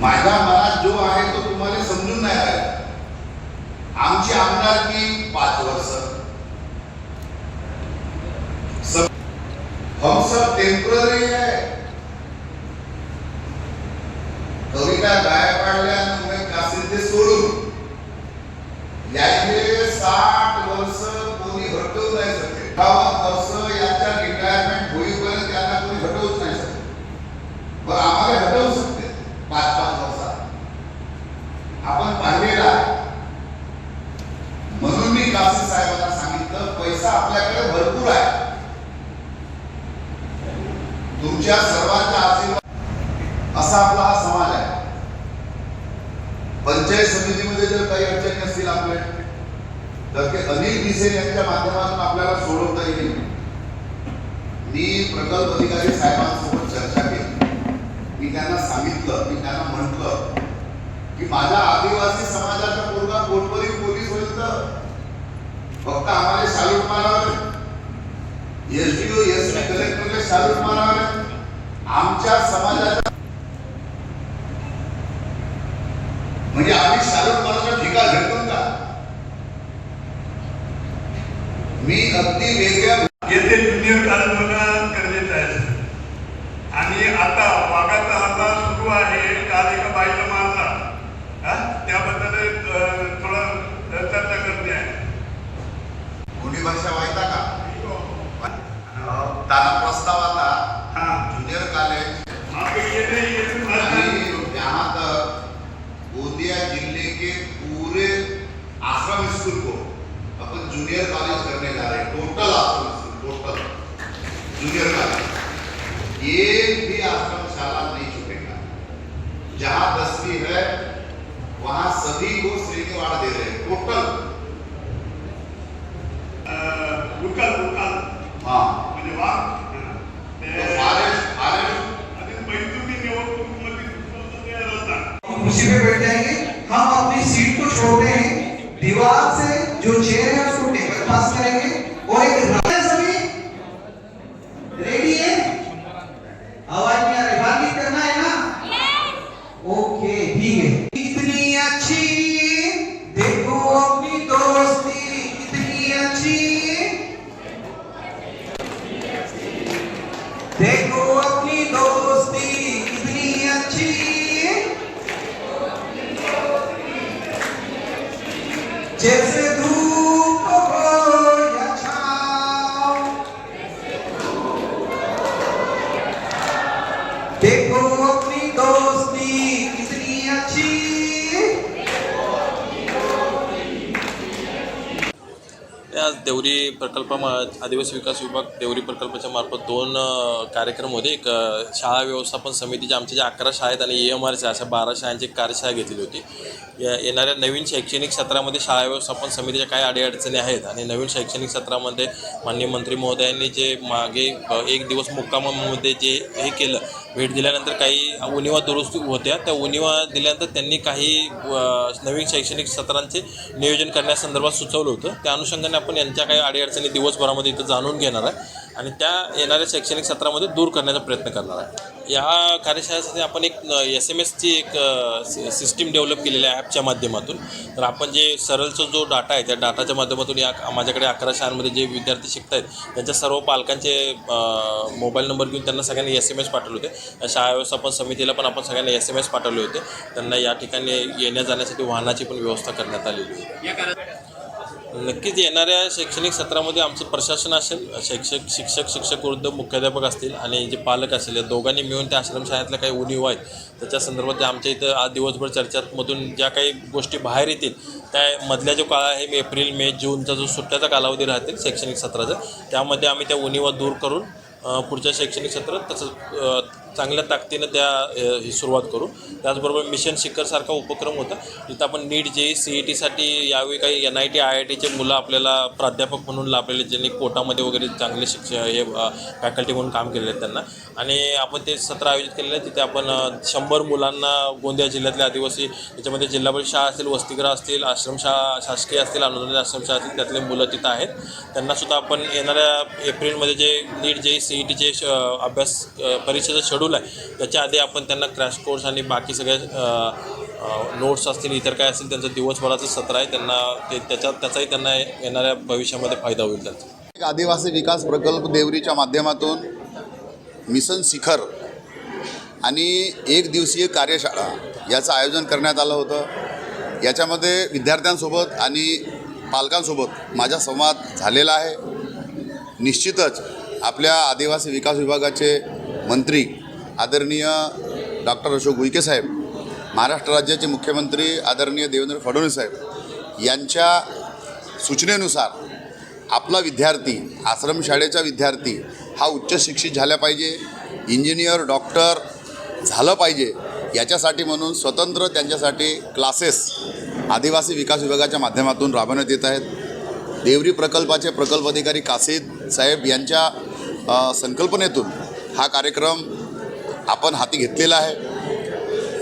माझ्या मनात जो आहे तो तुम्हाला समजून नाही आहे आमची आमदारकी पाच वर्ष? हम सब टेंपररी है कविता गायकवाडल्या मुंबई कासिल ते सोडून याचे साठ वर्ष कोणी हटवू नाही शकते एकावन्न वर्ष याच्या रिटायरमेंट होईपर्यंत त्यांना कोणी हटवूच नाही शकते बरं आम्हाला हटवू शकते पाच पाच वर्षात आपण पाहिलेला आहे. म्हणून मी काशी साहेबांना सांगितलं पैसा आपल्याकडे भरपूर आहे तुमच्या सर्वांच्या आशीर्वाद असा आपला हा समाज आहे. पंचायत समितीमध्ये जर काही अडचणी असतील आपले तर ते अनिल भिसे यांच्या माध्यमातून आपल्याला सोडवता येईल. मी प्रकल्प अधिकारी साहेबांसोबत चर्चा केली. मी त्यांना सांगितलं मी त्यांना म्हटलं की माझ्या आदिवासी समाजाचा पोरगा कोटवरी पोलीस होईल तर? फक्त एसडीओ एसपी ओ एस कलेक्टरला शालूट मारावे आमच्या समाजाचा म्हणजे आम्ही शालूट मारायचा ठिका घेतो का? मी अगदी वेगळ्या येथे ज्युनियर कॉलेज करण्यात आहे आणि आता वाघाचा हल्ला सुरू आहे. के पूरे आश्रम स्कूल को अपन जूनियर कॉलेज करने जा रहे हैं। Total ashram school total junior college एक भी आश्रम शाला नहीं छूटेगा। जहाँ दसवीं है वहाँ सभी को श्रेणीवाड़ दे रहे हैं। टोटल उकाल उकाल हाँ। वाघ तो ते कुर्सी पे बैठ जाएँगे? हम अपनी सीट को छोड़ते हैं। दीवार से जो चेयर है उसको टेबल पास करें। বেগম देवरी प्रकल्प आदिवासी विकास विभाग देवरी प्रकल्पाच्या मार्फत दोन कार्यक्रम होते. एक शाळा व्यवस्थापन समितीच्या आमच्या ज्या अकरा शाळा आहेत आणि ए एम आरच्या अशा बारा शाळांची कार्यशाळा घेतली होती. या येणाऱ्या नवीन शैक्षणिक सत्रामध्ये शाळा व्यवस्थापन समितीच्या काय अडीअडचणी आहेत आणि नवीन शैक्षणिक सत्रामध्ये माननीय मंत्री महोदयांनी जे मागे एक दिवस मुक्कामामध्ये जे हे केलं भेट दिल्यानंतर काही उणिवा दुरुस्ती होत्या. त्या उणिवा दिल्यानंतर त्यांनी काही नवीन शैक्षणिक सत्रांचे नियोजन करण्यासंदर्भात सुचवलं होतं. त्या अनुषंगाने आपण यांच्या काही अडीअडचणी दिवसभरामध्ये इथं जाणून घेणार आहे आणि त्या येणाऱ्या शैक्षणिक सत्रामध्ये दूर करण्याचा प्रयत्न करणार आहे. या कार्यशाळेसाठी आपण एक एस एम एसची एक सिस्टीम डेव्हलप केलेली आहे ॲपच्या माध्यमातून. तर आपण जे सरळचा जो डाटा आहे त्या डाटाच्या माध्यमातून या माझ्याकडे अकरा शाळांमध्ये जे विद्यार्थी शिकत आहेत त्यांच्या सर्व पालकांचे मोबाईल नंबर घेऊन त्यांना सगळ्यांनी एस एम एस पाठवले होते. शाळा व्यवस्थापन समितीला पण आपण सगळ्यांना एस एम एस पाठवले होते. त्यांना या ठिकाणी येण्या जाण्यासाठी वाहनाची पण व्यवस्था करण्यात आलेली होती नक्कीच येणाऱ्या शैक्षणिक सत्रामध्ये आमचं प्रशासन असेल शैक्षक शिक्षक शिक्षक वृद्ध मुख्याध्यापक असतील आणि जे पालक असेल या दोघांनी मिळून त्या आश्रमशाळेतल्या काही उणीव आहेत त्याच्या संदर्भात ज्या आमच्या इथं आज दिवसभर चर्चामधून ज्या काही गोष्टी बाहेर येतील त्या मधल्या जो काळ आहे मे एप्रिल मे जूनचा जो सुट्ट्याचा कालावधी राहतील शैक्षणिक सत्राचा त्यामध्ये आम्ही त्या उणीवा दूर करून पुढच्या शैक्षणिक सत्रात तसंच चांगल्या ताकदीनं त्या सुरुवात करू. त्याचबरोबर मिशन शिखरसारखा उपक्रम होता. जिथं आपण नीट जे सी ई टीसाठी यावेळी काही N I T I I टीचे मुलं आपल्याला प्राध्यापक म्हणून लाभलेले ज्यांनी कोटामध्ये वगैरे चांगले शिक्ष हे फॅकल्टी म्हणून काम केलेले आहेत त्यांना. आणि आपण ते सत्र आयोजित केलेलं आहे तिथे आपण शंभर मुलांना गोंदिया जिल्ह्यातले आदिवासी त्याच्यामध्ये जिल्हा परिषद शाळा असतील वसतिगृह असतील आश्रमशाळा शासकीय असतील अनुदानित आश्रमशाळा असतील त्यातले मुलं तिथं आहेत. त्यांनासुद्धा आपण येणाऱ्या एप्रिलमध्ये जे नीट जे सी ई टीचे अभ्यास परीक्षेचं शेड्यूल आहे. त्याच्या आधी आपण त्यांना क्रॅश कोर्स आणि बाकी सगळे नोट्स असतील इतर काय असतील त्यांचं दिवसभराचं सत्र आहे त्यांना ते त्याच्या त्याचाही त्यांना येणाऱ्या भविष्यामध्ये फायदा होईल त्यांचा. एक आदिवासी विकास प्रकल्प देवरीच्या माध्यमातून मिशन शिखर आणि एक दिवसीय कार्यशाळा याचं आयोजन करण्यात आलं होतं. याच्यामध्ये विद्यार्थ्यांसोबत आणि पालकांसोबत माझा संवाद झालेला आहे. निश्चितच आपल्या आदिवासी विकास विभागाचे मंत्री आदरणीय डॉक्टर अशोक उईके साहेब महाराष्ट्र राज्याचे मुख्यमंत्री आदरणीय देवेंद्र फडणवीस साहेब यांच्या सूचनेनुसार आपला विद्यार्थी आश्रमशाळेचा विद्यार्थी हा उच्च शिक्षित झाला पाहिजे इंजिनियर डॉक्टर झालं पाहिजे याच्यासाठी म्हणून स्वतंत्र त्यांच्यासाठी क्लासेस आदिवासी विकास विभागाच्या माध्यमातून राबवण्यात येत आहेत. देवरी प्रकल्पाचे प्रकल्प अधिकारी कासिद साहेब यांच्या संकल्पनेतून हा कार्यक्रम आपण हाती घेतलेला आहे.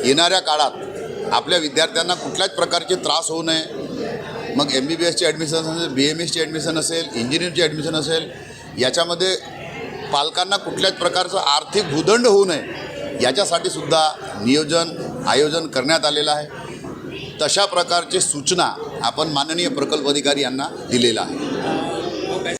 येणाऱ्या काळात आपल्या विद्यार्थ्यांना कुठल्याच प्रकारचे त्रास होऊ नये. मग एम बी बी एसची ॲडमिशन असेल बी एम एसची ॲडमिशन असेल इंजिनिअरची ॲडमिशन असेल याच्यामध्ये पालकांना कुठल्याच प्रकारचं आर्थिक भूदंड होऊ नये याच्यासाठी सुद्धा नियोजन आयोजन करण्यात आलेलं आहे. तशा प्रकारचे सूचना आपण माननीय प्रकल्प अधिकारी यांना दिलेला आहे.